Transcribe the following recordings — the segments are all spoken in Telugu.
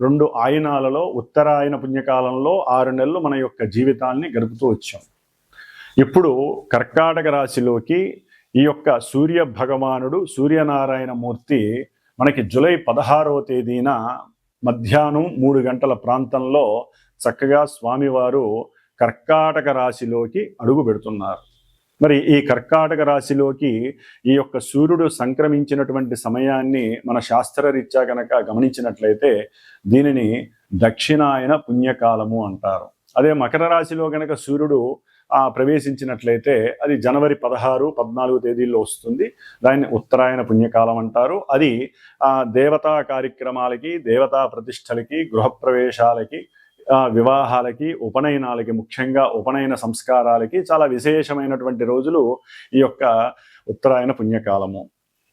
రెండు ఆయనాలలో ఉత్తరాయణ పుణ్యకాలంలో ఆరు నెలలు మన యొక్క జీవితాన్ని గడుపుతూ వచ్చాం. ఇప్పుడు కర్కాటక రాశిలోకి ఈ యొక్క సూర్య భగవానుడు సూర్యనారాయణ మూర్తి మనకి జూలై పదహారవ తేదీన మధ్యాహ్నం మూడు గంటల ప్రాంతంలో చక్కగా స్వామివారు కర్కాటక రాశిలోకి అడుగు పెడుతున్నారు. మరి ఈ కర్కాటక రాశిలోకి ఈ యొక్క సూర్యుడు సంక్రమించినటువంటి సమయాన్ని మన శాస్త్రరీత్యా కనుక గమనించినట్లయితే దీనిని దక్షిణాయన పుణ్యకాలము అంటారు. అదే మకర రాశిలో కనుక సూర్యుడు ఆ ప్రవేశించినట్లయితే అది జనవరి పదహారు పద్నాలుగు తేదీల్లో వస్తుంది. దాన్ని ఉత్తరాయణ పుణ్యకాలం అంటారు. అది ఆ దేవతా కార్యక్రమాలకి దేవతా ప్రతిష్టలకి గృహప్రవేశాలకి వివాహాలకి ఉపనయనాలకి ముఖ్యంగా ఉపనయన సంస్కారాలకి చాలా విశేషమైనటువంటి రోజులు ఈ యొక్క ఉత్తరాయణ పుణ్యకాలము.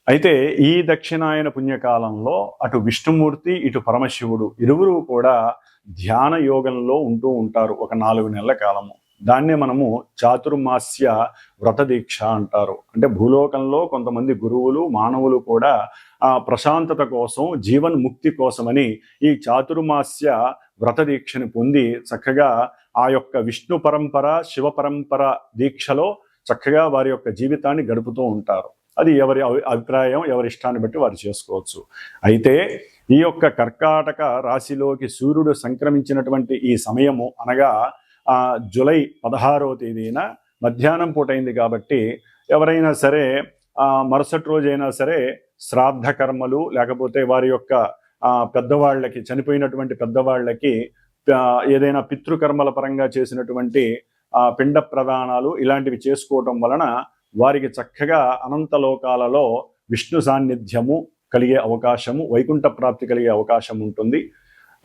అయితే ఈ దక్షిణాయన పుణ్యకాలంలో అటు విష్ణుమూర్తి ఇటు పరమశివుడు ఇరువురు కూడా ధ్యాన యోగంలో ఉంటూ ఉంటారు ఒక నాలుగు నెలల కాలము. దాన్నే మనము చాతుర్మాస్య వ్రత దీక్ష అంటారు. అంటే భూలోకంలో కొంతమంది గురువులు మానవులు కూడా ఆ ప్రశాంతత కోసం జీవన్ ముక్తి కోసమని ఈ చాతుర్మాస్య వ్రత దీక్షని పొంది చక్కగా ఆ యొక్క విష్ణు పరంపర శివ పరంపర దీక్షలో చక్కగా వారి యొక్క జీవితాన్ని గడుపుతూ ఉంటారు. అది ఎవరి అభిప్రాయం ఎవరి ఇష్టాన్ని బట్టి వారు చేసుకోవచ్చు. అయితే ఈ యొక్క కర్కాటక రాశిలోకి సూర్యుడు సంక్రమించినటువంటి ఈ సమయము అనగా జులై పదహారవ తేదీన మధ్యాహ్నం పూట అయింది కాబట్టి ఎవరైనా సరే ఆ మరుసటి రోజైనా సరే శ్రాద్ధ కర్మలు లేకపోతే వారి యొక్క పెద్దవాళ్ళకి చనిపోయినటువంటి పెద్దవాళ్ళకి ఏదైనా పితృకర్మల పరంగా చేసినటువంటి ఆ పిండ ప్రదానాలు ఇలాంటివి చేసుకోవటం వలన వారికి చక్కగా అనంత లోకాలలో విష్ణు సాన్నిధ్యము కలిగే అవకాశము వైకుంఠ ప్రాప్తి కలిగే అవకాశం ఉంటుంది.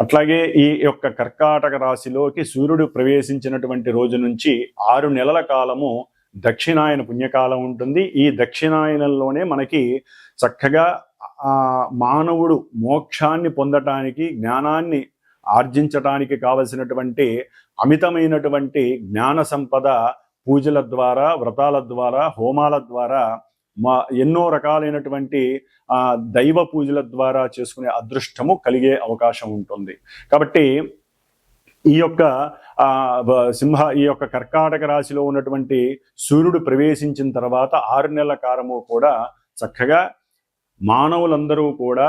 అట్లాగే ఈ యొక్క కర్కాటక రాశిలోకి సూర్యుడు ప్రవేశించినటువంటి రోజు నుంచి ఆరు నెలల కాలము దక్షిణాయన పుణ్యకాలం ఉంటుంది. ఈ దక్షిణాయనంలోనే మనకి చక్కగా మానవుడు మోక్షాన్ని పొందటానికి జ్ఞానాన్ని ఆర్జించటానికి కావలసినటువంటి అమితమైనటువంటి జ్ఞాన సంపద పూజల ద్వారా వ్రతాల ద్వారా హోమాల ద్వారా మా ఎన్నో రకాలైనటువంటి దైవ పూజల ద్వారా చేసుకునే అదృష్టము కలిగే అవకాశం ఉంటుంది. కాబట్టి ఈ యొక్క సింహ ఈ యొక్క కర్కాటక రాశిలో ఉన్నటువంటి సూర్యుడు ప్రవేశించిన తర్వాత ఆరు నెలల కాలము కూడా చక్కగా మానవులందరూ కూడా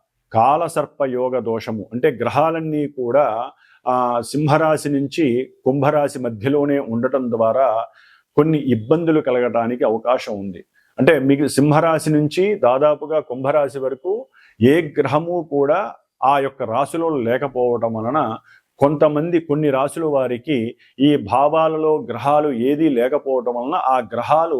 కాలసర్ప యోగ దోషము. అంటే గ్రహాలన్నీ కూడా ఆ సింహరాశి నుంచి కుంభరాశి మధ్యలోనే ఉండటం ద్వారా కొన్ని ఇబ్బందులు కలగటానికి అవకాశం ఉంది. అంటే మీకు సింహరాశి నుంచి దాదాపుగా కుంభరాశి వరకు ఏ గ్రహము కూడా ఆ యొక్క రాశిలో లేకపోవటం వలన కొంతమంది కొన్ని రాశుల వారికి ఈ భావాలలో గ్రహాలు ఏదీ లేకపోవటం వలన ఆ గ్రహాలు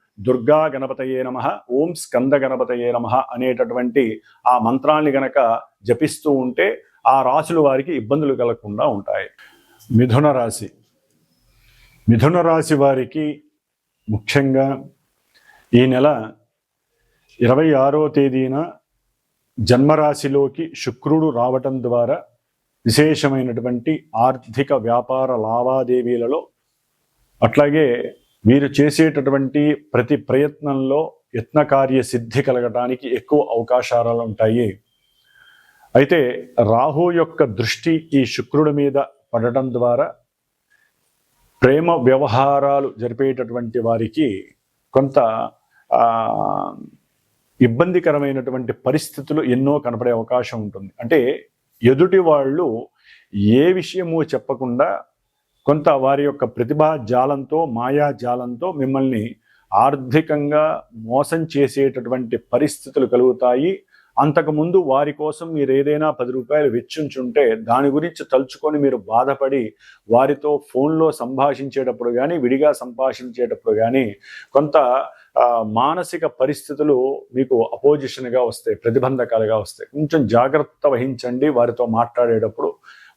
దుర్గా గణపతయే నమ ఓం స్కంద గణపతయే నమ అనేటటువంటి ఆ మంత్రాన్ని గనక జపిస్తూ ఉంటే ఆ రాశుల వారికి ఇబ్బందులు కలగకుండా ఉంటాయి. మిథున రాశి. మిథున రాశి వారికి ముఖ్యంగా ఈ నెల ఇరవై ఆరో తేదీన జన్మరాశిలోకి శుక్రుడు రావటం ద్వారా విశేషమైనటువంటి ఆర్థిక వ్యాపార లావాదేవీలలో అట్లాగే వీరు చేసేటటువంటి ప్రతి ప్రయత్నంలో యత్నకార్య సిద్ధి కలగటానికి ఎక్కువ అవకాశాలు ఉంటాయి. అయితే రాహు యొక్క దృష్టి ఈ శుక్రుడి మీద పడటం ద్వారా ప్రేమ వ్యవహారాలు జరిపేటటువంటి వారికి కొంత ఇబ్బందికరమైనటువంటి పరిస్థితులు ఎన్నో కనపడే అవకాశం ఉంటుంది. అంటే ఎదుటి వాళ్ళు ఏ విషయము చెప్పకుండా కొంత వారి యొక్క ప్రతిభా జాలంతో మాయా జాలంతో మిమ్మల్ని ఆర్థికంగా మోసం చేసేటటువంటి పరిస్థితులు కలుగుతాయి. అంతకుముందు వారి కోసం మీరు ఏదైనా పది రూపాయలు వెచ్చించుంటే దాని గురించి తలుచుకొని మీరు బాధపడి వారితో ఫోన్లో సంభాషించేటప్పుడు కానీ విడిగా సంభాషించేటప్పుడు కానీ కొంత మానసిక పరిస్థితులు మీకు అపోజిషన్గా వస్తాయి ప్రతిబంధకాలుగా వస్తాయి. కొంచెం జాగ్రత్త వహించండి వారితో మాట్లాడేటప్పుడు.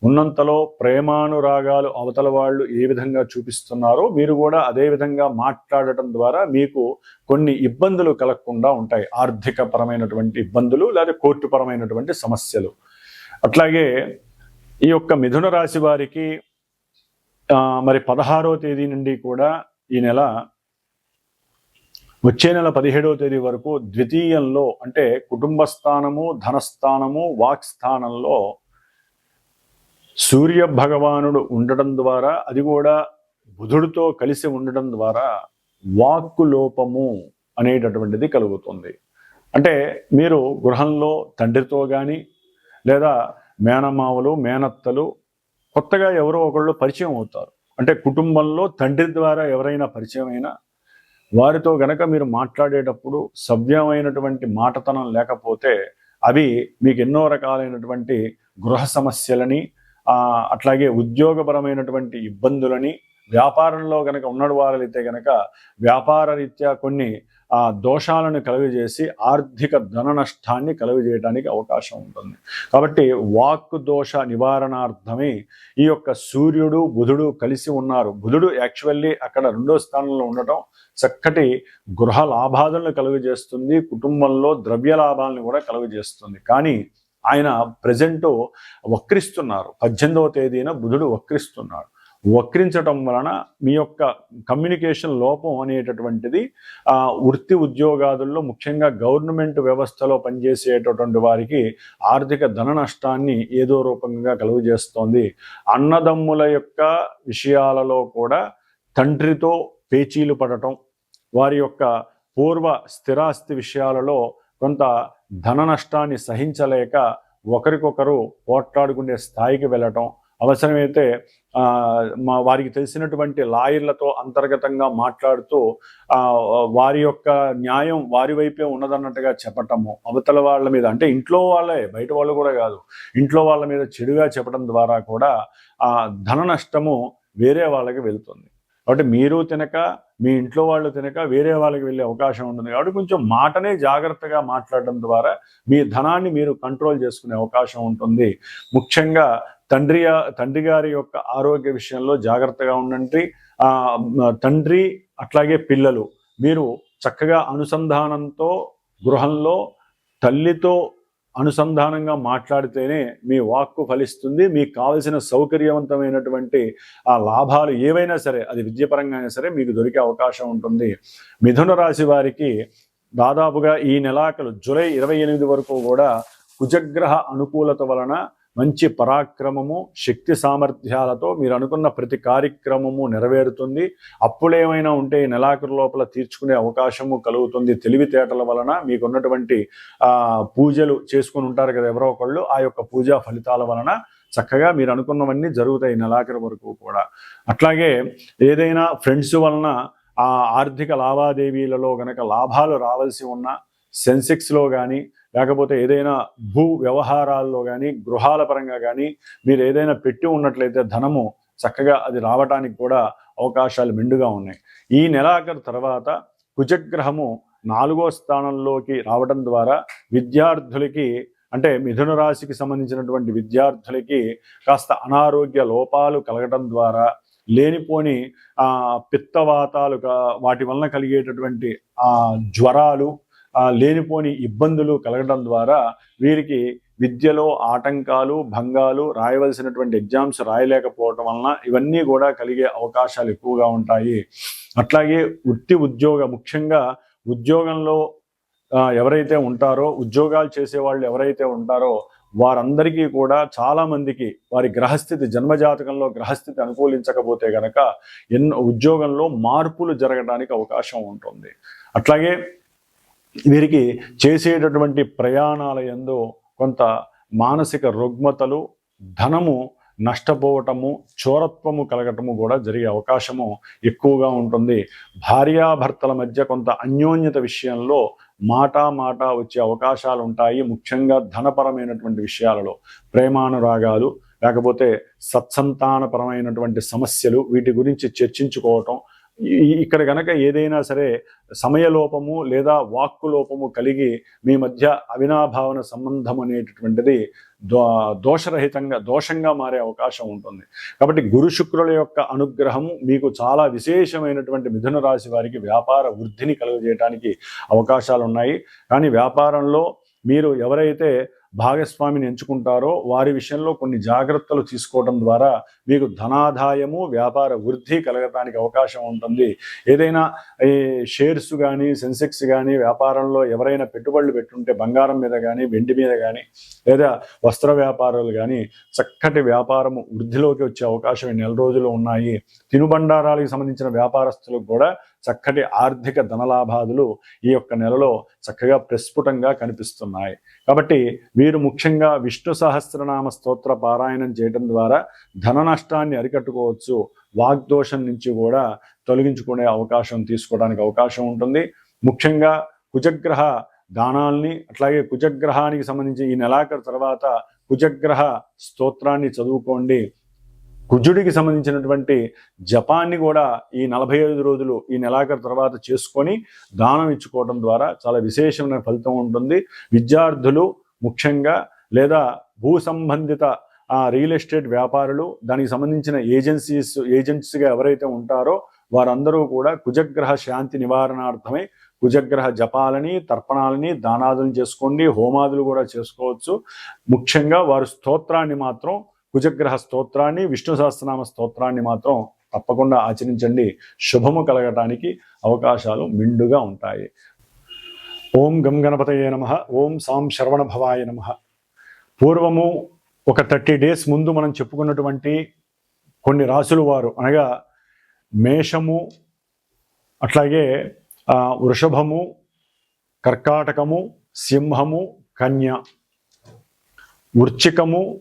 ఉన్నంతలో ప్రేమానురాగాలు అవతల వాళ్ళు ఏ విధంగా చూపిస్తున్నారో మీరు కూడా అదే విధంగా మాట్లాడటం ద్వారా మీకు కొన్ని ఇబ్బందులు కలగకుండా ఉంటాయి. ఆర్థిక పరమైనటువంటి ఇబ్బందులు లేదా కోర్టు పరమైనటువంటి సమస్యలు. అట్లాగే ఈ యొక్క మిథున రాశి వారికి మరి పదహారో తేదీ నుండి కూడా ఈ నెల వచ్చే నెల పదిహేడవ తేదీ వరకు ద్వితీయంలో అంటే కుటుంబ స్థానము ధనస్థానము వాక్ స్థానంలో సూర్య భగవానుడు ఉండడం ద్వారా అది కూడా బుధుడితో కలిసి ఉండడం ద్వారా వాక్కు లోపము అనేటటువంటిది కలుగుతుంది. అంటే మీరు గృహంలో తండ్రితో కానీ లేదా మేనమామలు మేనత్తలు కొత్తగా ఎవరో ఒకళ్ళు పరిచయం అవుతారు. అంటే కుటుంబంలో తండ్రి ద్వారా ఎవరైనా పరిచయం అయినా వారితో గనక మీరు మాట్లాడేటప్పుడు సవ్యమైనటువంటి మాటతనం లేకపోతే అవి మీకు ఎన్నో రకాలైనటువంటి గృహ సమస్యలని అట్లాగే ఉద్యోగపరమైనటువంటి ఇబ్బందులని వ్యాపారంలో కనుక ఉన్నడు వారైతే కనుక వ్యాపార రీత్యా కొన్ని ఆ దోషాలను కలుగజేసి ఆర్థిక ధన నష్టాన్ని కలుగజేయడానికి అవకాశం ఉంటుంది. కాబట్టి వాక్ దోష నివారణార్థమే ఈ యొక్క సూర్యుడు బుధుడు కలిసి ఉన్నారు. బుధుడు యాక్చువల్లీ అక్కడ రెండో స్థానంలో ఉండటం చక్కటి గృహ లాభాలను కలుగజేస్తుంది కుటుంబంలో ద్రవ్య లాభాలను కూడా కలుగజేస్తుంది. కానీ ఆయన ప్రజెంట్ వక్రిస్తున్నారు. పద్దెనిమిదవ తేదీన బుధుడు వక్రిస్తున్నాడు. వక్రించటం వలన మీ యొక్క కమ్యూనికేషన్ లోపం అనేటటువంటిది వృత్తి ఉద్యోగాదుల్లో ముఖ్యంగా గవర్నమెంట్ వ్యవస్థలో పనిచేసేటటువంటి వారికి ఆర్థిక ధన నష్టాన్ని ఏదో రూపంగా కలుగజేస్తోంది అన్నదమ్ముల యొక్క విషయాలలో కూడా తండ్రితో పేచీలు పడటం వారి యొక్క పూర్వ స్థిరాస్తి విషయాలలో కొంత ధన నష్టాన్ని సహించలేక ఒకరికొకరు పోట్లాడుకునే స్థాయికి వెళ్ళటం. అవసరమైతే మా వారికి తెలిసినటువంటి లాయర్లతో అంతర్గతంగా మాట్లాడుతూ వారి యొక్క న్యాయం వారి వైపే ఉన్నదన్నట్టుగా చెప్పటము. అవతల వాళ్ళ మీద అంటే ఇంట్లో వాళ్ళే బయట వాళ్ళు కూడా కాదు. ఇంట్లో వాళ్ళ మీద చెడుగా చెప్పడం ద్వారా కూడా ఆ ధన నష్టము వేరే వాళ్ళకి వెళ్తుంది. కాబట్టి మీరు తినక మీ ఇంట్లో వాళ్ళు తినక వేరే వాళ్ళకి వెళ్ళే అవకాశం ఉంటుంది. కాబట్టి కొంచెం మాటనే జాగ్రత్తగా మాట్లాడడం ద్వారా మీ ధనాన్ని మీరు కంట్రోల్ చేసుకునే అవకాశం ఉంటుంది. ముఖ్యంగా తండ్రి తండ్రి గారి యొక్క ఆరోగ్య విషయంలో జాగ్రత్తగా ఉండండి. తండ్రి అట్లాగే పిల్లలు మీరు చక్కగా అనుసంధానంతో గృహంలో తల్లితో అనుసంధానంగా మాట్లాడితేనే మీ వాక్కు ఫలిస్తుంది మీకు కావలసిన సౌకర్యవంతమైనటువంటి ఆ లాభాలు ఏవైనా సరే అది విద్యపరంగా అయినా సరే మీకు దొరికే అవకాశం ఉంటుంది. మిథున రాశి వారికి దాదాపుగా ఈ నెలాఖరు జూలై ఇరవై ఎనిమిది వరకు కూడా కుజగ్రహ అనుకూలత వలన మంచి పరాక్రమము శక్తి సామర్థ్యాలతో మీరు అనుకున్న ప్రతి కార్యక్రమము నెరవేరుతుంది. అప్పులేమైనా ఉంటే ఈ నెలాఖరు లోపల తీర్చుకునే అవకాశము కలుగుతుంది. తెలివితేటల వలన మీకున్నటువంటి పూజలు చేసుకుని ఉంటారు కదా ఎవరో ఒకళ్ళు ఆ యొక్క పూజా ఫలితాల వలన చక్కగా మీరు అనుకున్నవన్నీ జరుగుతాయి నెలాఖరు వరకు కూడా. అట్లాగే ఏదైనా ఫ్రెండ్స్ వలన ఆ ఆర్థిక లావాదేవీలలో గనక లాభాలు రావాల్సి ఉన్న సెన్సెక్స్లో కానీ లేకపోతే ఏదైనా భూ వ్యవహారాల్లో కానీ గృహాల పరంగా కానీ మీరు ఏదైనా పెట్టి ఉన్నట్లయితే ధనము చక్కగా అది రావటానికి కూడా అవకాశాలు మెండుగా ఉన్నాయి. ఈ నెలాఖరు తర్వాత కుజగ్రహము నాలుగో స్థానంలోకి రావడం ద్వారా విద్యార్థులకి అంటే మిథున రాశికి సంబంధించినటువంటి విద్యార్థులకి కాస్త అనారోగ్య లోపాలు కలగడం ద్వారా లేనిపోని పిత్తవాతాలు కా- వాటి వలన కలిగేటటువంటి జ్వరాలు లేనిపోని ఇబ్బందులు కలగడం ద్వారా వీరికి విద్యలో ఆటంకాలు భంగాలు రాయవలసినటువంటి ఎగ్జామ్స్ రాయలేకపోవటం వలన ఇవన్నీ కూడా కలిగే అవకాశాలు ఎక్కువగా ఉంటాయి. అట్లాగే వృత్తి ఉద్యోగ ముఖ్యంగా ఉద్యోగంలో ఎవరైతే ఉంటారో ఉద్యోగాలు చేసే వాళ్ళు ఎవరైతే ఉంటారో వారందరికీ కూడా చాలామందికి వారి గ్రహస్థితి జన్మజాతకంలో గ్రహస్థితి అనుకూలించకపోతే గనక ఎన్నో ఉద్యోగంలో మార్పులు జరగడానికి అవకాశం ఉంటుంది. అట్లాగే వీరికి చేసేటటువంటి ప్రయాణాల యందు కొంత మానసిక రుగ్మతలు ధనము నష్టపోవటము చోరత్వము కలగటము కూడా జరిగే అవకాశము ఎక్కువగా ఉంటుంది. భార్యాభర్తల మధ్య కొంత అన్యోన్యత విషయంలో మాటా మాట వచ్చే అవకాశాలు ఉంటాయి. ముఖ్యంగా ధనపరమైనటువంటి విషయాలలో ప్రేమానురాగాలు లేకపోతే సత్సంతానపరమైనటువంటి సమస్యలు వీటి గురించి చర్చించుకోవటం ఇక్కడ గనక ఏదైనా సరే సమయలోపము లేదా వాక్కు లోపము కలిగి మీ మధ్య అవినాభావన సంబంధం అనేటటువంటిది దో దోషరహితంగా దోషంగా మారే అవకాశం ఉంటుంది. కాబట్టి గురు శుక్రుల యొక్క అనుగ్రహము మీకు చాలా విశేషమైనటువంటి మిథున రాశి వారికి వ్యాపార వృద్ధిని కలుగజేయడానికి అవకాశాలు ఉన్నాయి కానీ వ్యాపారంలో మీరు ఎవరైతే భాగస్వామిని ఎంచుకుంటారో వారి విషయంలో కొన్ని జాగ్రత్తలు తీసుకోవడం ద్వారా మీకు ధనాదాయము వ్యాపార వృద్ధి కలగటానికి అవకాశం ఉంటుంది. ఏదైనా ఈ షేర్స్ కానీ సెన్సెక్స్ కానీ వ్యాపారంలో ఎవరైనా పెట్టుబడులు పెట్టుంటే బంగారం మీద కానీ వెండి మీద కానీ లేదా వస్త్ర వ్యాపారాలు కానీ చక్కటి వ్యాపారము వృద్ధిలోకి వచ్చే అవకాశం ఈ నెల రోజులు ఉన్నాయి. తినుబండారాలకు సంబంధించిన వ్యాపారస్తులకు కూడా చక్కటి ఆర్థిక ధనలాభాదులు ఈ యొక్క నెలలో చక్కగా ప్రస్ఫుటంగా కనిపిస్తున్నాయి. కాబట్టి వీరు ముఖ్యంగా విష్ణు సహస్రనామ స్తోత్ర పారాయణం చేయడం ద్వారా ధన నష్టాన్ని అరికట్టుకోవచ్చు. వాగ్దోషం నుంచి కూడా తొలగించుకునే అవకాశం తీసుకోవడానికి అవకాశం ఉంటుంది. ముఖ్యంగా కుజగ్రహ దానాల్ని అట్లాగే కుజగ్రహానికి సంబంధించి ఈ నెలాఖరు తర్వాత కుజగ్రహ స్తోత్రాన్ని చదువుకోండి. కుజుడికి సంబంధించినటువంటి జపాన్ని కూడా ఈ నలభై ఐదు రోజులు ఈ నెలాఖరు తర్వాత చేసుకొని దానం ఇచ్చుకోవడం ద్వారా చాలా విశేషమైన ఫలితం ఉంటుంది. విద్యార్థులు ముఖ్యంగా లేదా భూ సంబంధిత రియల్ ఎస్టేట్ వ్యాపారులు దానికి సంబంధించిన ఏజెన్సీస్ ఏజెంట్స్గా ఎవరైతే ఉంటారో వారందరూ కూడా కుజగ్రహ శాంతి నివారణార్థమై కుజగ్రహ జపాలని తర్పణాలని దానాదులు చేసుకోండి హోమాదులు కూడా చేసుకోవచ్చు. ముఖ్యంగా వారు స్తోత్రాన్ని మాత్రం కుజగ్రహ స్తోత్రాన్ని విష్ణు సహస్రనామ స్తోత్రాన్ని మాత్రం తప్పకుండా ఆచరించండి. శుభము కలగటానికి అవకాశాలు మిండుగా ఉంటాయి. ఓం గం గణపతయే నమ. ఓం సాం శరవణభవాయ నమ. పూర్వము ఒక థర్టీ డేస్ ముందు మనం చెప్పుకున్నటువంటి కొన్ని రాసులు వారు అనగా మేషము అట్లాగే వృషభము కర్కాటకము సింహము కన్య వృచ్చికము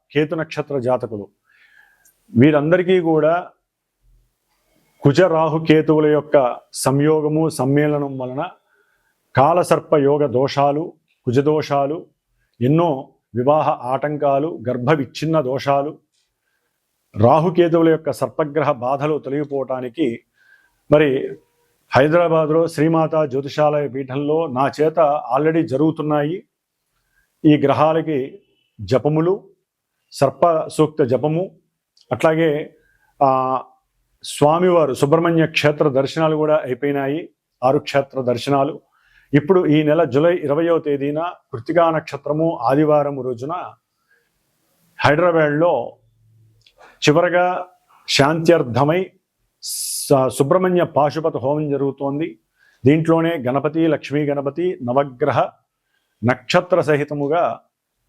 కేతు నక్షత్ర జాతకులు. వీరందరికీ కూడా కుజ రాహు కేతువుల యొక్క సంయోగము సమ్మేళనం వలన కాలసర్ప యోగ దోషాలు కుజదోషాలు ఎన్నో వివాహ ఆటంకాలు గర్భ విచ్ఛిన్న దోషాలు రాహుకేతువుల యొక్క సర్పగ్రహ బాధలు తొలగిపోవటానికి మరి హైదరాబాద్లో శ్రీమాత జ్యోతిషాలయ పీఠంలో నా చేత ఆల్రెడీ జరుగుతున్నాయి ఈ గ్రహాలకి జపములు సర్ప సూక్త జపము అట్లాగే స్వామివారు సుబ్రహ్మణ్య క్షేత్ర దర్శనాలు కూడా అయిపోయినాయి ఆరు క్షేత్ర దర్శనాలు. ఇప్పుడు ఈ నెల జూలై ఇరవయో తేదీన కృతికా నక్షత్రము ఆదివారం రోజున హైదరాబాద్లో చివరగా శాంత్యర్థమై స- సుబ్రహ్మణ్య పాశుపత హోమం జరుగుతోంది. దీంట్లోనే గణపతి లక్ష్మీ గణపతి నవగ్రహ నక్షత్ర సహితముగా